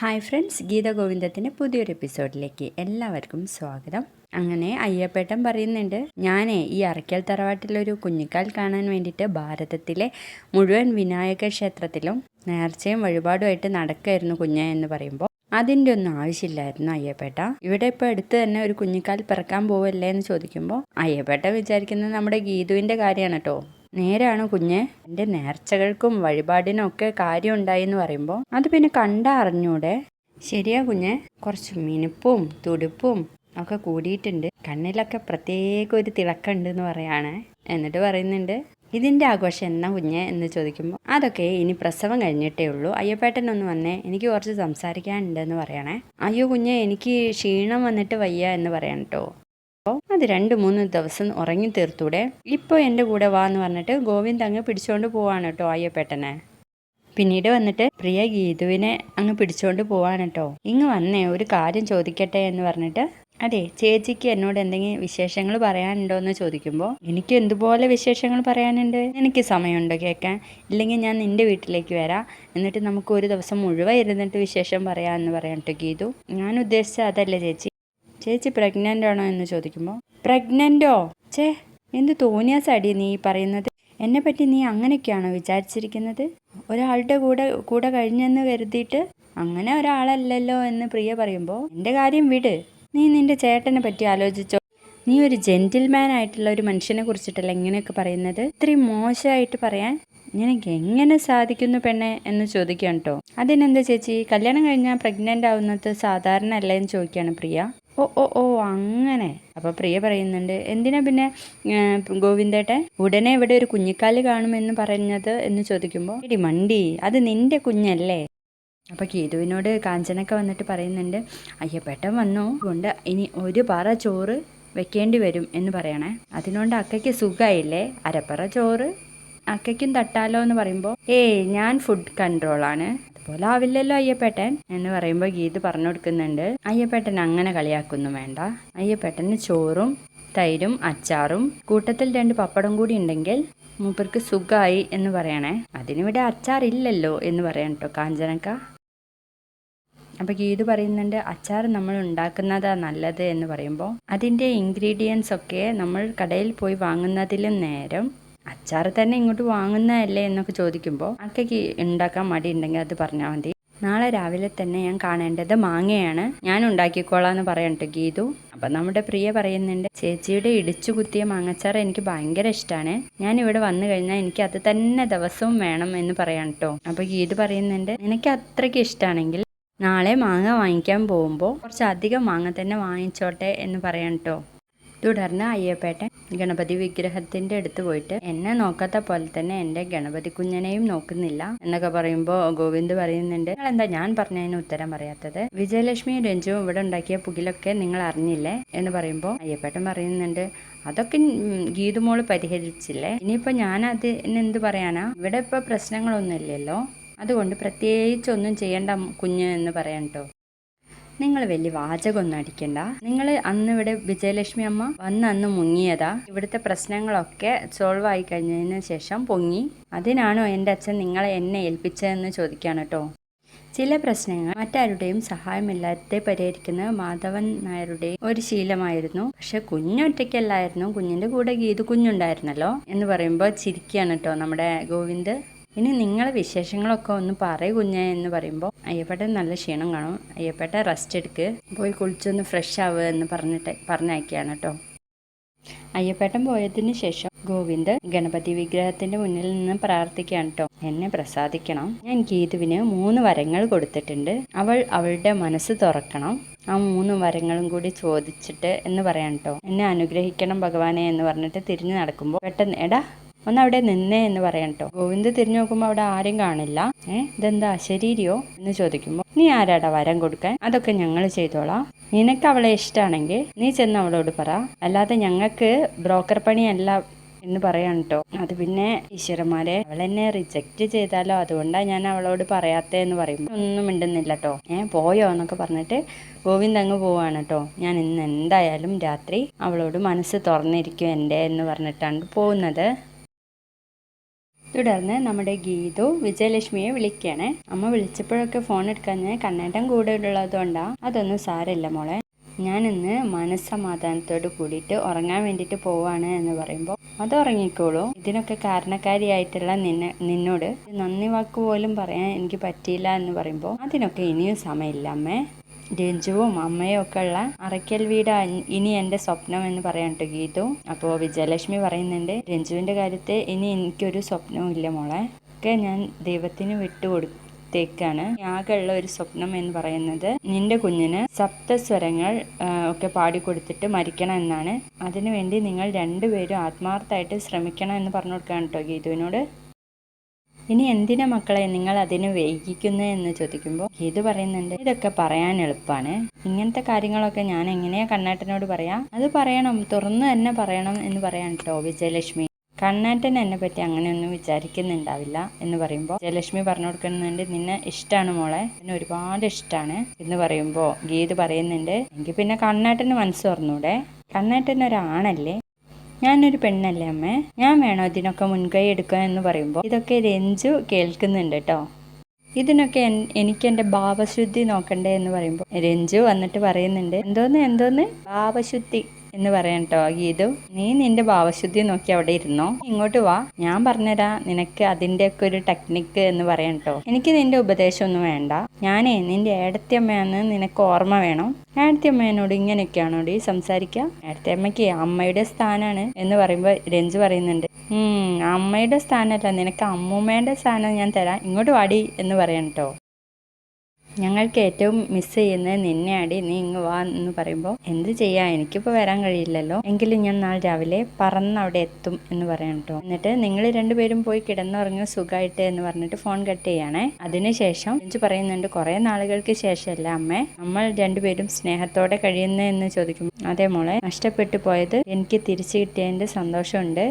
Hi friends Geetha ഗോവിന്ദത്തിന്റെ പുതിയൊരു എപ്പിസോഡിലേക്ക് എല്ലാവർക്കും സ്വാഗതം. അങ്ങനെ അയ്യപ്പേട്ടൻ പറയുന്നുണ്ട് ഞാൻ ഈ അറയ്ക്കൽ തറവാട്ടിലൊരു കുഞ്ഞിക്കാൽ കാണാൻ വേണ്ടിയിട്ട് ഭാരതത്തിലെ മുഴുവൻ വിനായക ക്ഷേത്രത്തിലും നേർച്ചയും വഴിപാടുമായിട്ട് നടക്കായിരുന്നു കുഞ്ഞ എന്ന് പറയുമ്പോൾ അതിന്റെ ഒന്നും ആവശ്യമില്ലായിരുന്നു അയ്യപ്പേട്ട. ഇവിടെ ഇപ്പോൾ അടുത്ത് തന്നെ ഒരു കുഞ്ഞിക്കാൽ പിറക്കാൻ പോവല്ലേ എന്ന് ചോദിക്കുമ്പോൾ അയ്യപ്പേട്ട വിചാരിക്കുന്നത് നമ്മുടെ ഗീതുവിന്റെ കാര്യമാണ് കേട്ടോ നേരാണ് കുഞ്ഞ്? എന്റെ നേർച്ചകൾക്കും വഴിപാടിനും ഒക്കെ കാര്യം ഉണ്ടായി എന്ന് പറയുമ്പോൾ അത് പിന്നെ കണ്ടറിഞ്ഞൂടെ ശരിയാ കുഞ്ഞ്. കുറച്ച് മിനുപ്പും തുടുപ്പും ഒക്കെ കൂടിയിട്ടുണ്ട്. കണ്ണിലൊക്കെ പ്രത്യേക ഒരു തിളക്കമുണ്ട് എന്ന് പറയാണ്. എന്നിട്ട് പറയുന്നുണ്ട് ഇതിന്റെ ആഘോഷം എന്നാ കുഞ്ഞ്? എന്ന് ചോദിക്കുമ്പോൾ അതൊക്കെ ഇനി പ്രസവം കഴിഞ്ഞിട്ടേ ഉള്ളൂ. അയ്യപ്പേട്ടൻ ഒന്ന് വന്നേ. എനിക്ക് കുറച്ച് സംസാരിക്കാനുണ്ടെന്ന് പറയണേ. അയ്യോ കുഞ്ഞ് എനിക്ക് ക്ഷീണം വന്നിട്ട് വയ്യ എന്ന് പറയണം കേട്ടോ അപ്പോൾ അത് രണ്ട് മൂന്ന് ദിവസം ഉറങ്ങി തീർത്തൂടെ? ഇപ്പോൾ എന്റെ കൂടെ വാ എന്ന് പറഞ്ഞിട്ട് ഗോവിന്ദ് അങ്ങ് പിടിച്ചുകൊണ്ട് പോവാണ് കേട്ടോ അയ്യപ്പേട്ടനെ. പിന്നീട് വന്നിട്ട് പ്രിയ ഗീതുവിനെ അങ്ങ് പിടിച്ചുകൊണ്ട് പോവാണ് കേട്ടോ. ഇങ്ങ് വന്നേ ഒരു കാര്യം ചോദിക്കട്ടെ എന്ന് പറഞ്ഞിട്ട്. അതെ ചേച്ചിക്ക് എന്നോട് എന്തെങ്കിലും വിശേഷങ്ങൾ പറയാനുണ്ടോ എന്ന് ചോദിക്കുമ്പോൾ എനിക്ക് എന്തുപോലെ വിശേഷങ്ങൾ പറയാനുണ്ട്? എനിക്ക് സമയമുണ്ടോ കേൾക്കാൻ ഇല്ലെങ്കിൽ ഞാൻ നിന്റെ വീട്ടിലേക്ക് വരാം. എന്നിട്ട് നമുക്ക് ഒരു ദിവസം മുഴുവൻ ഇരുന്നിട്ട് വിശേഷം പറയാമെന്ന് പറയാം കേട്ടോ ഗീതു. ഞാൻ ഉദ്ദേശിച്ച അതല്ല ചേച്ചി ചേച്ചി പ്രഗ്നന്റ് ആണോ എന്ന് ചോദിക്കുമ്പോൾ പ്രഗ്നന്റോ ചേ എന്ത് തോന്നിയ സടി നീ പറയുന്നത്? എന്നെ പറ്റി നീ അങ്ങനെയൊക്കെയാണോ വിചാരിച്ചിരിക്കുന്നത്? ഒരാളുടെ കൂടെ കൂടെ കഴിഞ്ഞെന്ന് കരുതിയിട്ട് അങ്ങനെ ഒരാളല്ലല്ലോ എന്ന് പ്രിയ പറയുമ്പോൾ എന്റെ കാര്യം വിട്. നീ നിന്റെ ചേട്ടനെ പറ്റി ആലോചിച്ചോ. നീ ഒരു ജെന്റിൽമാൻ ആയിട്ടുള്ള ഒരു മനുഷ്യനെ കുറിച്ചിട്ടല്ല ഇങ്ങനെയൊക്കെ പറയുന്നത്? ഇത്രയും മോശമായിട്ട് പറയാൻ നിനക്ക് എങ്ങനെ സാധിക്കുന്നു പെണ്ണെ? എന്ന് ചോദിക്കുകയാണ് കേട്ടോ അതിനെന്താ ചേച്ചി? കല്യാണം കഴിഞ്ഞാൽ പ്രഗ്നന്റ് ആവുന്നത് സാധാരണ അല്ല എന്ന് ചോദിക്കുകയാണ് പ്രിയ. ഓ ഓ ഓ അങ്ങനെ. അപ്പോൾ പ്രിയ പറയുന്നുണ്ട് എന്തിനാ പിന്നെ ഗോവിന്ദേട്ടെ ഉടനെ ഇവിടെ ഒരു കുഞ്ഞിക്കാൽ കാണുമെന്ന് പറഞ്ഞത്? എന്ന് ചോദിക്കുമ്പോൾ ഇടി മണ്ടി അത് നിന്റെ കുഞ്ഞല്ലേ? അപ്പോൾ കേതുവിനോട് കാഞ്ചനൊക്കെ വന്നിട്ട് പറയുന്നുണ്ട് അയ്യപ്പേട്ടൻ വന്നു? കൊണ്ട് ഇനി ഒരു പാറ ചോറ് വെക്കേണ്ടി വരും എന്ന് പറയണേ. അതിനോണ്ട് അക്കയ്ക്ക് സുഖമായില്ലേ അരപ്പറ ചോറ്. അക്കയ്ക്കും തട്ടാലോ എന്ന് പറയുമ്പോൾ ഏയ് ഞാൻ ഫുഡ് കൺട്രോളാണ് അതുപോലെ ആവില്ലല്ലോ അയ്യപ്പേട്ടൻ എന്ന് പറയുമ്പോൾ ഗീത് പറഞ്ഞു കൊടുക്കുന്നുണ്ട്. അയ്യപ്പേട്ടൻ അങ്ങനെ കളിയാക്കൊന്നും വേണ്ട. അയ്യപ്പേട്ടന് ചോറും തൈരും അച്ചാറും കൂട്ടത്തിൽ രണ്ട് പപ്പടം കൂടി ഉണ്ടെങ്കിൽ മൂപ്പർക്ക് സുഖമായി എന്ന് പറയണേ. അതിനിവിടെ അച്ചാറില്ലല്ലോ എന്ന് പറയണം കേട്ടോ കാഞ്ചനക്ക. അപ്പോൾ ഗീത് പറയുന്നുണ്ട് അച്ചാർ നമ്മൾ ഉണ്ടാക്കുന്നതാ നല്ലത് എന്ന് പറയുമ്പോൾ അതിന്റെ ഇൻഗ്രീഡിയൻസ് ഒക്കെ നമ്മൾ കടയിൽ പോയി വാങ്ങുന്നതിലും നേരം അച്ചാർ തന്നെ ഇങ്ങോട്ട് വാങ്ങുന്നതല്ലേ എന്നൊക്കെ ചോദിക്കുമ്പോൾ അക്കയ്ക്ക് ഉണ്ടാക്കാൻ മടി ഉണ്ടെങ്കിൽ അത് പറഞ്ഞാൽ മതി. നാളെ രാവിലെ തന്നെ ഞാൻ കാണേണ്ടത് മാങ്ങയാണ്. ഞാൻ ഉണ്ടാക്കിക്കോളാം എന്ന് പറയട്ടോ ഗീതു. അപ്പം നമ്മുടെ പ്രിയ പറയുന്നുണ്ട് ചേച്ചിയുടെ ഇടിച്ചു കുത്തിയ മാങ്ങച്ചാർ എനിക്ക് ഭയങ്കര ഇഷ്ടമാണ് ഞാൻ ഇവിടെ വന്നു കഴിഞ്ഞാൽ എനിക്ക് അത് തന്നെ ദിവസവും വേണം എന്ന് പറയാം കേട്ടോ അപ്പോൾ ഗീതു പറയുന്നുണ്ട് എനിക്ക് അത്രയ്ക്ക് ഇഷ്ടമാണെങ്കിൽ നാളെ മാങ്ങ വാങ്ങിക്കാൻ പോകുമ്പോൾ കുറച്ചധികം മാങ്ങ തന്നെ വാങ്ങിച്ചോട്ടെ എന്ന് പറയാം കേട്ടോ തുടർന്ന് അയ്യപ്പേട്ടൻ ഗണപതി വിഗ്രഹത്തിന്റെ അടുത്ത് പോയിട്ട് എന്നെ നോക്കാത്ത പോലെ തന്നെ എന്റെ ഗണപതി കുഞ്ഞനെയും നോക്കുന്നില്ല എന്നൊക്കെ പറയുമ്പോൾ ഗോവിന്ദ് പറയുന്നുണ്ട്. നിങ്ങൾ എന്താ ഞാൻ പറഞ്ഞതിന് ഉത്തരം പറയാത്തത്? വിജയലക്ഷ്മിയും രഞ്ജു ഇവിടെ ഉണ്ടാക്കിയ പുകിലൊക്കെ നിങ്ങൾ അറിഞ്ഞില്ലേ? എന്ന് പറയുമ്പോൾ അയ്യപ്പേട്ടൻ പറയുന്നുണ്ട്. അതൊക്കെ ഗീതുമോൾ പരിഹരിച്ചില്ലേ? ഇനിയിപ്പോൾ ഞാൻ എന്ത് പറയാനാ? ഇവിടെ ഇപ്പോൾ പ്രശ്നങ്ങളൊന്നുമില്ലല്ലോ അതുകൊണ്ട് പ്രത്യേകിച്ചൊന്നും ചെയ്യേണ്ട കുഞ്ഞ് എന്ന് പറയാൻ കേട്ടോ നിങ്ങൾ വലിയ വാചകമൊന്നും അടിക്കണ്ട. നിങ്ങൾ അന്ന് ഇവിടെ വിജയലക്ഷ്മി അമ്മ വന്ന് അന്ന് മുങ്ങിയതാ. ഇവിടുത്തെ പ്രശ്നങ്ങളൊക്കെ സോൾവ് ആയി കഴിഞ്ഞതിന് ശേഷം പൊങ്ങി. അതിനാണോ എന്റെ അച്ഛൻ നിങ്ങളെ എന്നെ ഏൽപ്പിച്ചതെന്ന് ചോദിക്കുകയാണ് കേട്ടോ ചില പ്രശ്നങ്ങൾ മറ്റാരുടെയും സഹായമില്ലാതെ പരിഹരിക്കുന്ന മാധവൻ നായരുടെ ഒരു ശീലമായിരുന്നു. പക്ഷെ കുഞ്ഞൊറ്റയ്ക്കല്ലായിരുന്നു. കുഞ്ഞിന്റെ കൂടെ ഗീതു കുഞ്ഞുണ്ടായിരുന്നല്ലോ എന്ന് പറയുമ്പോൾ ചിരിക്കുകയാണ് കേട്ടോ നമ്മുടെ ഗോവിന്ദ്. ഇനി നിങ്ങളെ വിശേഷങ്ങളൊക്കെ ഒന്ന് പറയൂ കുഞ്ഞേ എന്ന് പറയുമ്പോൾ അയ്യപ്പേട്ടൻ നല്ല ക്ഷീണം കാണും. അയ്യപ്പേട്ട റെസ്റ്റ് എടുക്ക്. പോയി കുളിച്ചൊന്ന് ഫ്രഷ് ആവുക എന്ന് പറഞ്ഞിട്ട് പറഞ്ഞയക്കുകയാണ് കേട്ടോ അയ്യപ്പേട്ടൻ പോയതിന് ശേഷം ഗോവിന്ദ് ഗണപതി വിഗ്രഹത്തിന്റെ മുന്നിൽ നിന്ന് പ്രാർത്ഥിക്കുകയാണ് കേട്ടോ എന്നെ പ്രസാദിക്കണം. ഞാൻ ഗീതുവിന് മൂന്ന് വരങ്ങൾ കൊടുത്തിട്ടുണ്ട്. അവൾ അവളുടെ മനസ്സ് തുറക്കണം. ആ മൂന്ന് വരങ്ങളും കൂടി ചോദിച്ചിട്ട് എന്ന് പറയാൻ കേട്ടോ എന്നെ അനുഗ്രഹിക്കണം ഭഗവാനെ എന്ന് പറഞ്ഞിട്ട് തിരിഞ്ഞു നടക്കുമ്പോൾ പെട്ടെന്ന് എടാ ഒന്ന് അവിടെ നിന്നേ എന്ന് കേട്ടോ ഗോവിന്ദ് തിരിഞ്ഞു നോക്കുമ്പോൾ അവിടെ ആരും കാണില്ല. ഏ ഇതെന്താ ശരീരിയോ എന്ന് ചോദിക്കുമ്പോൾ നീ ആരാടാ വരം കൊടുക്കാൻ? അതൊക്കെ ഞങ്ങൾ ചെയ്തോളാം. നിനക്ക് അവളെ ഇഷ്ടമാണെങ്കിൽ നീ ചെന്ന് അവളോട് പറ. അല്ലാതെ ഞങ്ങൾക്ക് ബ്രോക്കർ പണിയല്ല എന്ന് പറയാൻ കേട്ടോ അത് പിന്നെ ഈശ്വരന്മാരെ അവളെന്നെ റിജക്റ്റ് ചെയ്താലോ? അതുകൊണ്ടാണ് ഞാൻ അവളോട് പറയാത്തതെന്ന് പറയുമ്പോൾ ഒന്നും മിണ്ടുന്നില്ല കേട്ടോ ഏ പോയോ? എന്നൊക്കെ പറഞ്ഞിട്ട് ഗോവിന്ദ് അങ്ങ് പോവാണ് കേട്ടോ ഞാൻ ഇന്ന് എന്തായാലും രാത്രി അവളോട് മനസ്സ് തുറന്നിരിക്കും എന്റെ എന്ന് പറഞ്ഞിട്ടാണ് പോകുന്നത്. തുടർന്ന് നമ്മുടെ ഗീതു വിജയലക്ഷ്മിയെ വിളിക്കുകയാണ്. അമ്മ വിളിച്ചപ്പോഴൊക്കെ ഫോൺ എടുക്കാൻ കണ്ണേട്ടൻ കൂടെ ഉള്ളതുകൊണ്ടാ. അതൊന്നും സാരമില്ല മോളെ. ഞാൻ ഞാനിന്ന് മനസ്സമാധാനത്തോട് കൂടിയിട്ട് ഉറങ്ങാൻ വേണ്ടിയിട്ട് പോവാണ് എന്ന് പറയുമ്പോൾ അത് ഉറങ്ങിക്കോളൂ. ഇതിനൊക്കെ കാരണക്കാരിയായിട്ടുള്ള നിന്നെ നിന്നോട് നന്ദി വാക്ക് പോലും പറയാൻ എനിക്ക് പറ്റിയില്ല എന്ന് പറയുമ്പോൾ അതിനൊക്കെ ഇനിയും സമയമില്ല അമ്മേ. രഞ്ജുവും അമ്മയും ഒക്കെ ഉള്ള അറയ്ക്കൽ വീട് ഇനി എന്റെ സ്വപ്നം എന്ന് പറയാൻ ഗീതു. അപ്പോൾ വിജയലക്ഷ്മി പറയുന്നുണ്ട് രഞ്ജുവിന്റെ കാര്യത്തെ ഇനി എനിക്കൊരു സ്വപ്നവും ഇല്ല മോളെ. ഒക്കെ ഞാൻ ദൈവത്തിന് വിട്ടുകൊടുത്തേക്കാണ് ആകെയുള്ള ഒരു സ്വപ്നം എന്ന് പറയുന്നത് നിന്റെ കുഞ്ഞിന് സപ്തസ്വരങ്ങൾ ഒക്കെ പാടിക്കൊടുത്തിട്ട് മരിക്കണം എന്നാണ്. അതിനുവേണ്ടി നിങ്ങൾ രണ്ടുപേരും ആത്മാർത്ഥമായിട്ട് ശ്രമിക്കണം എന്ന് പറഞ്ഞു കൊടുക്കുകയാണ് കേട്ടോ ഗീതുവിനോട്. ഇനി എന്തിനാ മക്കളെ നിങ്ങൾ അതിന് വൈകിക്കുന്നത് എന്ന് ചോദിക്കുമ്പോൾ ഇത് പറയുന്നുണ്ട് ഇതൊക്കെ പറയാൻ എളുപ്പമാണ് ഇങ്ങനത്തെ കാര്യങ്ങളൊക്കെ ഞാൻ എങ്ങനെയാ കണ്ണാട്ടനോട് പറയാം? അത് പറയണം തുറന്നു തന്നെ പറയണം എന്ന് പറയാൻ കേട്ടോ വിജയലക്ഷ്മി. കണ്ണാട്ടൻ എന്നെ പറ്റി അങ്ങനെയൊന്നും വിചാരിക്കുന്നുണ്ടാവില്ല എന്ന് പറയുമ്പോൾ ജയലക്ഷ്മി പറഞ്ഞു കൊടുക്കുന്നുണ്ട് നിന്നെ ഇഷ്ടമാണ് മോളെ എന്നെ ഒരുപാട് ഇഷ്ടമാണ് എന്ന് പറയുമ്പോൾ ഗീത് പറയുന്നുണ്ട് എങ്കിൽ പിന്നെ കണ്ണാട്ടന് മനസ്സ് തുറന്നൂടെ? കണ്ണാട്ടൻ ഒരാണല്ലേ ഞാനൊരു പെണ്ണല്ലേ അമ്മേ? ഞാൻ വേണോ ഇതിനൊക്കെ മുൻകൈ എടുക്കുക എന്ന് പറയുമ്പോൾ? ഇതൊക്കെ രഞ്ജു കേൾക്കുന്നുണ്ട് കേട്ടോ. ഇതിനൊക്കെ എനിക്ക് എന്റെ ഭാവശുദ്ധി നോക്കണ്ടേ എന്ന് പറയുമ്പോൾ രഞ്ജു വന്നിട്ട് പറയുന്നുണ്ട്. എന്തോന്ന് എന്തോന്ന്? ഭാവശുദ്ധി. എന്ന് പറയാം കേട്ടോ ഗീതു. നീ നിന്റെ ഭാവശുദ്ധി നോക്കി അവിടെ ഇരുന്നോ? ഇങ്ങോട്ട് വാ. ഞാൻ പറഞ്ഞുതരാ നിനക്ക് അതിന്റെ ഒക്കെ ഒരു ടെക്നിക്ക് എന്ന് പറയാം കേട്ടോ എനിക്ക് നിന്റെ ഉപദേശം ഒന്നും വേണ്ട. ഞാനേ നിന്റെ ഏടത്തി ഏടത്തിയമ്മയാന്ന് നിനക്ക് ഓർമ്മ വേണം. ഏടത്തി ഏടത്തിയമ്മേനോട് ഇങ്ങനെയൊക്കെയാണോ ഡി സംസാരിക്കുക ഏടത്തിയമ്മയ്ക്ക് അമ്മയുടെ സ്ഥാനാണ് എന്ന് പറയുമ്പോൾ രഞ്ജു പറയുന്നുണ്ട്. അമ്മയുടെ സ്ഥാനമല്ല നിനക്ക് അമ്മൂമ്മയുടെ സ്ഥാനം ഞാൻ തരാം. ഇങ്ങോട്ട് വാടി എന്ന് പറയാൻ കേട്ടോ ഞങ്ങൾക്ക് ഏറ്റവും മിസ് ചെയ്യുന്നത് നിന്നെയാടി നീ ഇങ്ങ് വാ എന്ന് പറയുമ്പോൾ എന്ത് ചെയ്യാ? എനിക്കിപ്പോൾ വരാൻ കഴിയില്ലല്ലോ. എങ്കിലും ഞാൻ നാളെ രാവിലെ പറന്ന് അവിടെ എത്തും എന്ന് പറയാം കേട്ടോ എന്നിട്ട് നിങ്ങൾ രണ്ടുപേരും പോയി കിടന്നുറങ്ങി സുഖമായിട്ട് എന്ന് പറഞ്ഞിട്ട് ഫോൺ കട്ട് ചെയ്യണേ. അതിനുശേഷം എനിക്ക് പറയുന്നുണ്ട് കുറേ നാളുകൾക്ക് ശേഷമല്ല അമ്മേ? നമ്മൾ രണ്ടുപേരും സ്നേഹത്തോടെ കഴിയുന്നതെന്ന് ചോദിക്കും അതേ മോളെ നഷ്ടപ്പെട്ടു പോയത് എനിക്ക് തിരിച്ചു കിട്ടിയതിന്റെ സന്തോഷമുണ്ട്.